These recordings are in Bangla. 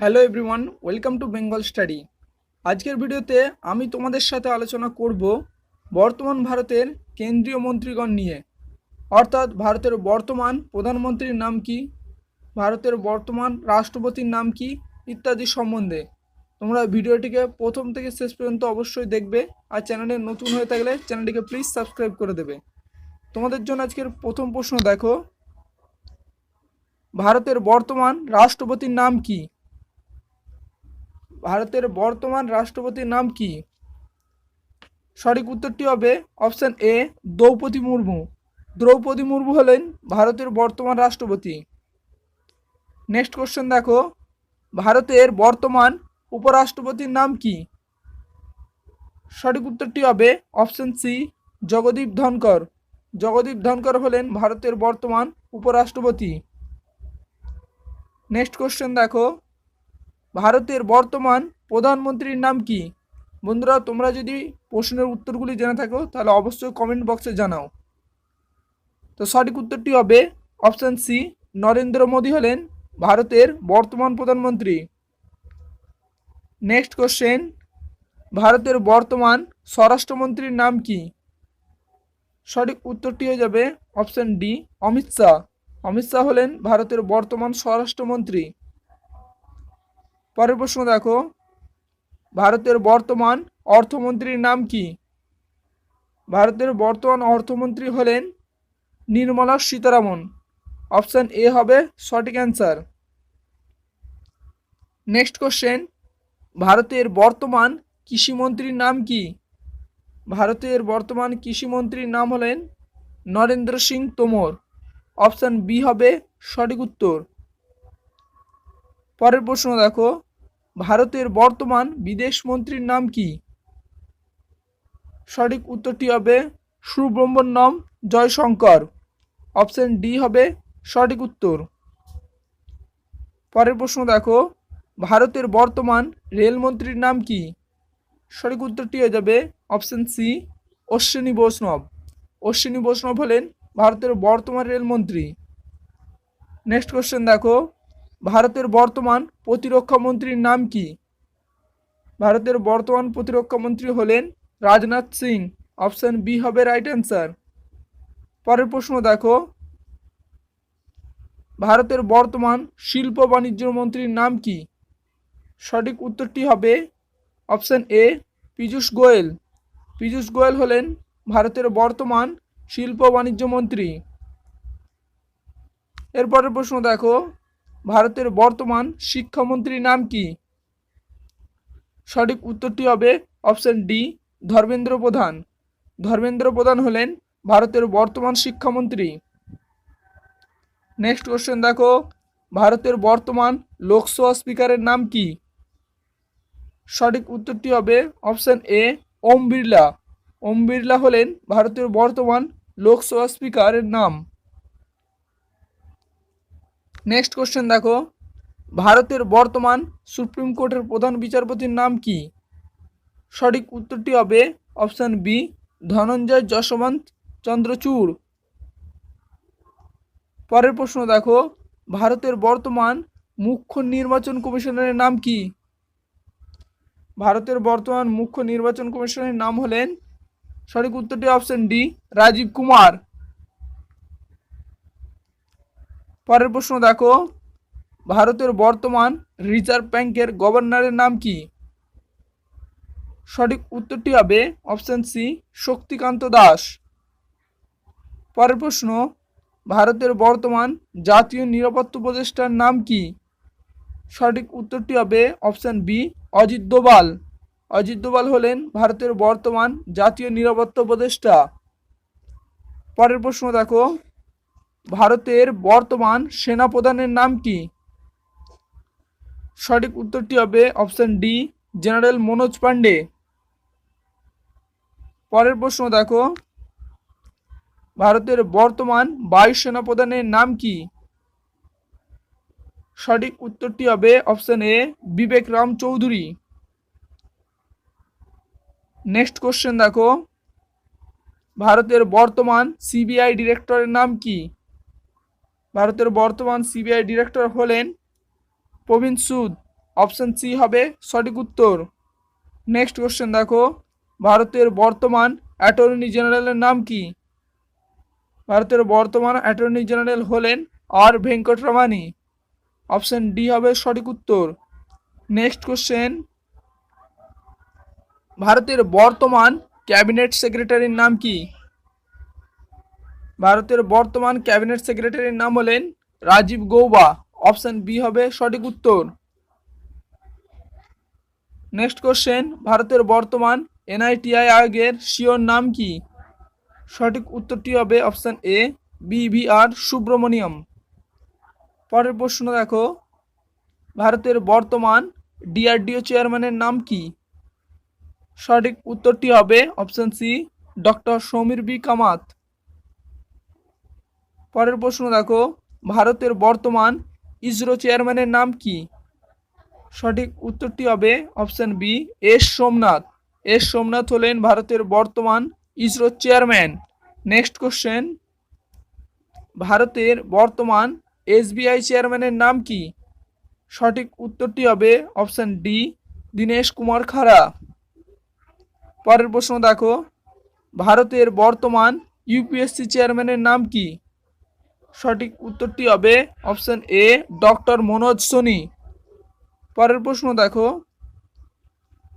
Hello everyone welcome to Bengal study আজকের ভিডিওতে আমি তোমাদের সাথে আলোচনা করব বর্তমান ভারতের কেন্দ্রীয় মন্ত্রীগণ নিয়ে। অর্থাৎ ভারতের বর্তমান প্রধানমন্ত্রীর নাম কি, ভারতের বর্তমান রাষ্ট্রপতির নাম কি ইত্যাদি সম্বন্ধে। তোমরা ভিডিওটিকে প্রথম থেকে শেষ পর্যন্ত অবশ্যই দেখবে আর চ্যানেলে নতুন হয়ে থাকলে চ্যানেলটিকে প্লিজ সাবস্ক্রাইব করে দেবে। তোমাদের জন্য আজকের প্রথম প্রশ্ন দেখো। ভারতের বর্তমান রাষ্ট্রপতির নাম কি? ভারতের বর্তমান রাষ্ট্রপতির নাম কি? সঠিক উত্তরটি হবে অপশান এ, দ্রৌপদী মুর্মু। দ্রৌপদী মুর্মু হলেন ভারতের বর্তমান রাষ্ট্রপতি। নেক্সট কোশ্চেন দেখো। ভারতের বর্তমান উপরাষ্ট্রপতির নাম কি? সঠিক উত্তরটি হবে অপশান সি, জগদীপ ধনকর। জগদীপ ধনকর হলেন ভারতের বর্তমান উপরাষ্ট্রপতি। নেক্সট কোশ্চেন দেখো। ভারতের বর্তমান প্রধানমন্ত্রীর নাম কি? বন্ধুরা, তোমরা যদি প্রশ্নের উত্তরগুলি জেনে থাকো, তাহলে অবশ্যই কমেন্ট বক্সে জানাও। তো সঠিক উত্তরটি হবে অপশান সি নরেন্দ্র মোদী হলেন ভারতের বর্তমান প্রধানমন্ত্রী। নেক্সট কোশ্চেন ভারতের বর্তমান স্বরাষ্ট্রমন্ত্রীর নাম কি? সঠিক উত্তরটি হয়ে যাবে অপশান ডি অমিত শাহ। অমিত শাহ হলেন ভারতের বর্তমান স্বরাষ্ট্রমন্ত্রী। পরের প্রশ্ন দেখো। ভারতের বর্তমান অর্থমন্ত্রীর নাম কি? ভারতের বর্তমান অর্থমন্ত্রী হলেন নির্মলা সীতারামন। অপশান এ হবে সঠিক অ্যান্সার। নেক্সট কোশ্চেন, ভারতের বর্তমান কৃষিমন্ত্রীর নাম কি? ভারতের বর্তমান কৃষিমন্ত্রীর নাম হলেন নরেন্দ্র সিং তোমর। অপশান বি হবে সঠিক উত্তর। পরের প্রশ্ন দেখো। ভারতের বর্তমান বিদেশ মন্ত্রীর নাম কি? সঠিক উত্তরটি হবে সুব্রহ্মণ্যম জয়শঙ্কর। অপশন ডি হবে সঠিক উত্তর। পরের প্রশ্ন দেখো, ভারতের বর্তমান রেলমন্ত্রীর নাম কি? সঠিক উত্তরটি হয়ে যাবে অপশন সি, অশ্বিনী বৈষ্ণব। অশ্বিনী বৈষ্ণব হলেন ভারতের বর্তমান রেলমন্ত্রী। নেক্সট কোশ্চেন দেখো ভারতের বর্তমান প্রতিরক্ষা মন্ত্রীর নাম কি? ভারতের বর্তমান প্রতিরক্ষা মন্ত্রী হলেন রাজনাথ সিং। অপশান বি হবে রাইট অ্যান্সার পরের প্রশ্ন দেখো। ভারতের বর্তমান শিল্প বাণিজ্য মন্ত্রীর নাম কি? সঠিক উত্তরটি হবে অপশান এ, পীযূষ গোয়েল। পীযূষ গোয়েল হলেন ভারতের বর্তমান শিল্প বাণিজ্য মন্ত্রী। এরপরের প্রশ্ন দেখো। ভারতের বর্তমান শিক্ষামন্ত্রীর নাম কি? সঠিক উত্তরটি হবে অপশন ডি, ধর্মেন্দ্র প্রধান। ধর্মেন্দ্র প্রধান হলেন ভারতের বর্তমান শিক্ষামন্ত্রী। নেক্সট কোশ্চেন দেখো, ভারতের বর্তমান লোকসভা স্পিকারের নাম কি? সঠিক উত্তরটি হবে অপশন এ, ওম বিড়লা। ওম বিড়লা হলেন ভারতের বর্তমান লোকসভা স্পিকারের নাম। নেক্সট কোশ্চেন দেখো। ভারতের বর্তমান সুপ্রিম কোর্টের প্রধান বিচারপতির নাম কি? সঠিক উত্তরটি হবে অপশান বি ধনঞ্জয় যশবন্ত চন্দ্রচূড়। পরের প্রশ্ন দেখো, ভারতের বর্তমান মুখ্য নির্বাচন কমিশনারের নাম কি? ভারতের বর্তমান মুখ্য নির্বাচন কমিশনের নাম হলেন, সঠিক উত্তরটি অপশন ডি রাজীব কুমার। পরের প্রশ্ন দেখো। ভারতের বর্তমান রিজার্ভ ব্যাংকের গভর্নরের নাম কি? সঠিক উত্তরটি হবে অপশান সি, শক্তিকান্ত দাস। পরের প্রশ্ন, ভারতের বর্তমান জাতীয় নিরাপত্তা উপদেষ্টার নাম কি? সঠিক উত্তরটি হবে অপশান বি, অজিত দোবাল অজিত দোবাল হলেন ভারতের বর্তমান জাতীয় নিরাপত্তা উপদেষ্টা। পরের প্রশ্ন দেখো ভারতের বর্তমান সেনাপ্রধানের নাম কি? সঠিক উত্তরটি হবে option D, general Manoj Pande. পরের প্রশ্ন দেখো। ভারতের বর্তমান বায়ু সেনাপ্রধানের নাম কি? সঠিক উত্তরটি হবে option A, Vivek Ram Chaudhari. Next question দেখো। ভারতের বর্তমান সিবিআই ডিরেক্টরের নাম কি? ভারতের বর্তমান সিবিআই ডিরেক্টর হলেন প্রবীণ সুদ অপশন সি হবে সঠিক উত্তর। নেক্সট কোশ্চেন দেখো, ভারতের বর্তমান অ্যাটর্নি জেনারেলের নাম কি? ভারতের বর্তমান অ্যাটর্নি জেনারেল হলেন আর ভেঙ্কটরমানি। অপশন ডি হবে সঠিক উত্তর। নেক্সট কোশ্চেন ভারতের বর্তমান ক্যাবিনেট সেক্রেটারির নাম কি? ভারতের বর্তমান ক্যাবিনেট সেক্রেটারির নাম হলেন রাজীব গৌবা। অপশন বি হবে সঠিক উত্তর। নেক্সট কোশ্চেন, ভারতের বর্তমান এনআইটিআই আয়োগের শিওর নাম কি? সঠিক উত্তরটি হবে অপশন এ বিভিআর সুব্রমণিয়ম। পরের প্রশ্ন দেখো, ভারতের বর্তমান ডিআরডিও চেয়ারম্যানের নাম কি? সঠিক উত্তরটি হবে option C, doctor Sameer B Kamat. পরের প্রশ্ন দেখো, ভারতের বর্তমান ইসরো চেয়ারম্যানের নাম কি? সঠিক উত্তরটি হবে option B, S Somanath. S Somanath হলেন ভারতের বর্তমান ইসরো চেয়ারম্যান। নেক্সট কোশ্চেন, ভারতের বর্তমান এসবিআই চেয়ারম্যানের নাম কি? সঠিক উত্তরটি হবে অপশান ডি, দীনেশ কুমার খাড়া। পরের প্রশ্ন দেখো, ভারতের বর্তমান ইউপিএসসি চেয়ারম্যানের নাম কি? সঠিক উত্তরটি হবে option A, doctor Manoj Soni. পরের প্রশ্ন দেখো।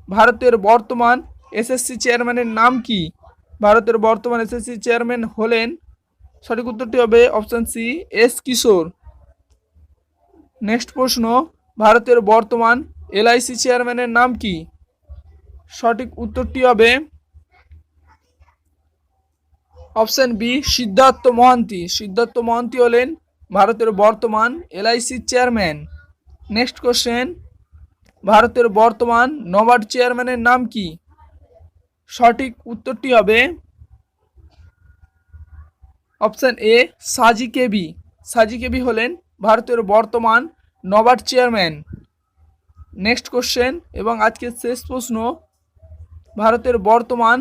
ভারতের বর্তমান এসএসসি চেয়ারম্যানের নাম কি? ভারতের বর্তমান এসএসসি চেয়ারম্যান হলেন, সঠিক উত্তরটি হবে option C, S Kishore. Next প্রশ্ন, ভারতের বর্তমান এলআইসি চেয়ারম্যানের নাম কি? সঠিক উত্তরটি হবে অপশন বি, সিদ্ধার্থ মহান্তি। সিদ্ধার্থ মহান্তি হলেন ভারতের বর্তমান এলআইসি চেয়ারম্যান নেক্সট কোশ্চেন ভারতের বর্তমান নবার্ড চেয়ারম্যানের নাম কি? সঠিক উত্তরটি হবে অপশন এ, সাজি কেবি। সাজি কেবি হলেন ভারতের বর্তমান নবার্ড চেয়ারম্যান নেক্সট কোশ্চেন এবং আজকের শেষ প্রশ্ন, ভারতের বর্তমান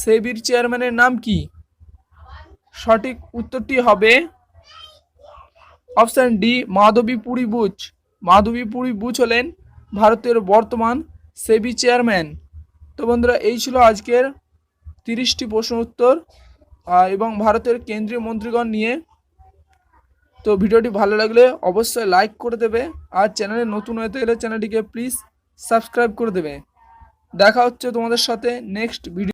সেবির চেয়ারম্যানের নাম কি? সঠিক উত্তরটি হবে অপশান ডি মাধবী পুরী বুচ। মাধবী পুরী বুচ হলেন ভারতের বর্তমান সেবি চেয়ারম্যান। তো বন্ধুরা, এই ছিল আজকের তিরিশটি প্রশ্ন উত্তর এবং ভারতের কেন্দ্রীয় মন্ত্রীগণ নিয়ে। তো ভিডিওটি ভালো লাগলে অবশ্যই লাইক করে দেবে, আর চ্যানেলে নতুন হতে গেলে চ্যানেলটিকে প্লিজ সাবস্ক্রাইব করে দেবে। দেখা হচ্ছে তোমাদের সাথে নেক্সট ভিডিও